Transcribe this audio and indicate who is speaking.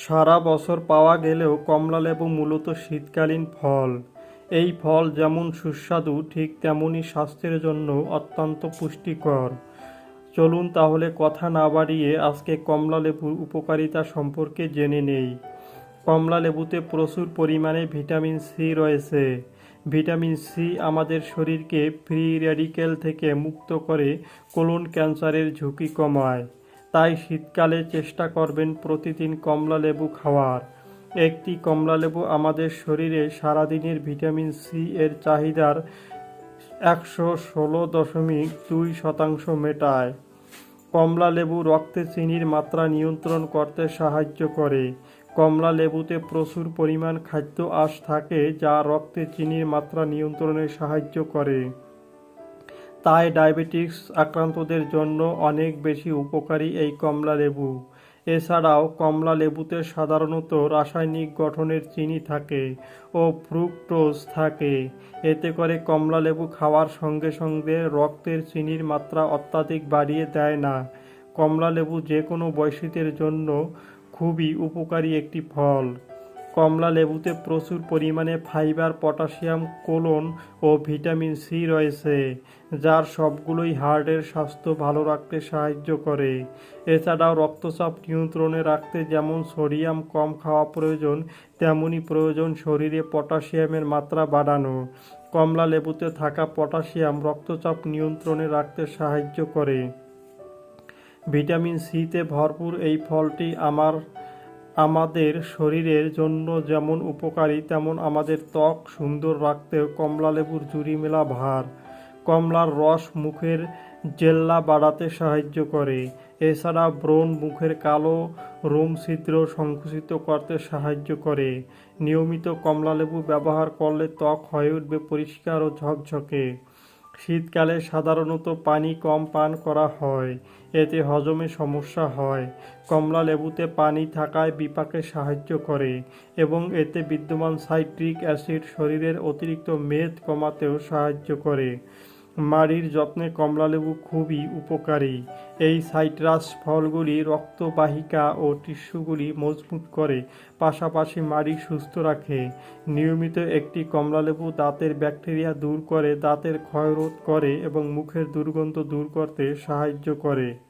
Speaker 1: সারা বছর পাওয়া গেলেও কমলালেবু মূলত শীতকালীন ফল। এই ফল যেমন সুস্বাদু, ঠিক তেমনই স্বাস্থ্যের জন্য অত্যন্ত পুষ্টিকর। চলুন তাহলে কথা না বাড়িয়ে আজকে কমলালেবুর উপকারিতা সম্পর্কে জেনে নেই। কমলালেবুতে প্রচুর পরিমাণে ভিটামিন সি রয়েছে। ভিটামিন সি আমাদের শরীরকে ফ্রি র্যাডিক্যাল থেকে মুক্ত করে কোলন ক্যান্সারের ঝুঁকি কমায়। তাই শীতকালে চেষ্টা করবেন প্রতিদিন কমলা লেবু খাওয়ার। একটি কমলা লেবু আমাদের শরীরে সারাদিনের ভিটামিন সি এর চাহিদার একশো ষোলো দশমিক দুই শতাংশ মেটায়। কমলা লেবু রক্তে চিনির মাত্রা নিয়ন্ত্রণ করতে সাহায্য করে। কমলা লেবুতে প্রচুর পরিমাণ খাদ্য আঁশ থাকে যা রক্তে চিনির মাত্রা নিয়ন্ত্রণে সাহায্য করে। তাই ডায়াবেটিক্স আক্রান্তদের জন্য অনেক বেশি উপকারী এই কমলা লেবু। এছাড়াও কমলা লেবুতে সাধারণত রাসায়নিক গঠনের চিনি থাকে ও ফ্রুক্টোজ থাকে। এতে করে কমলা লেবু খাওয়ার সঙ্গে সঙ্গে রক্তের চিনির মাত্রা অত্যাধিক বাড়িয়ে দেয় না। কমলা লেবু যে কোনো বয়সীদের জন্য খুবই উপকারী একটি ফল। কমলা লেবুতে প্রচুর পরিমাণে ফাইবার, পটাশিয়াম, কোলন ও ভিটামিন সি রয়েছে, যার সবগুলোই হার্টের স্বাস্থ্য ভালো রাখতে সাহায্য করে। এছাড়াও রক্তচাপ নিয়ন্ত্রণে রাখতে যেমন সোডিয়াম কম খাওয়া প্রয়োজন তেমনই প্রয়োজন শরীরে পটাশিয়ামের মাত্রা বাড়ানো। কমলা লেবুতে থাকা পটাশিয়াম রক্তচাপ নিয়ন্ত্রণে রাখতে সাহায্য করে। ভিটামিন সিতে ভরপুর এই ফলটি আমার আমাদের শরীরের জন্য যেমন উপকারী, তেমন আমাদের ত্বক সুন্দর রাখতেও কমলা লেবুর জুড়ি মেলা ভার। কমলার রস মুখের জেল্লা বাড়াতে সাহায্য করে। এছাড়া ব্রণ মুখের কালো রোম ছিদ্র সংকুচিত করতে সাহায্য করে। নিয়মিত কমলা লেবু ব্যবহার করলে ত্বক হয়ে উঠবে পরিষ্কার ও ঝকঝকে। শীতকালে সাধারণত পানি কম পান করা হয়। এতে হজমে সমস্যা হয়। কমলা লেবুতে পানি থাকায় বিপাকে সাহায্য করে এবং এতে বিদ্যমান সাইট্রিক অ্যাসিড শরীরের অতিরিক্ত মেদ কমাতেও সাহায্য করে। মাড়ির যত্নে কমলালেবু খুবই উপকারী। এই সাইট্রাস ফলগুলি রক্তবাহিকা ও টিস্যুগুলি মজবুত করে, পাশাপাশি মাড়ি সুস্থ রাখে। নিয়মিত একটি কমলালেবু দাঁতের ব্যাকটেরিয়া দূর করে, দাঁতের ক্ষয়রোধ করে এবং মুখের দুর্গন্ধ দূর করতে সাহায্য করে।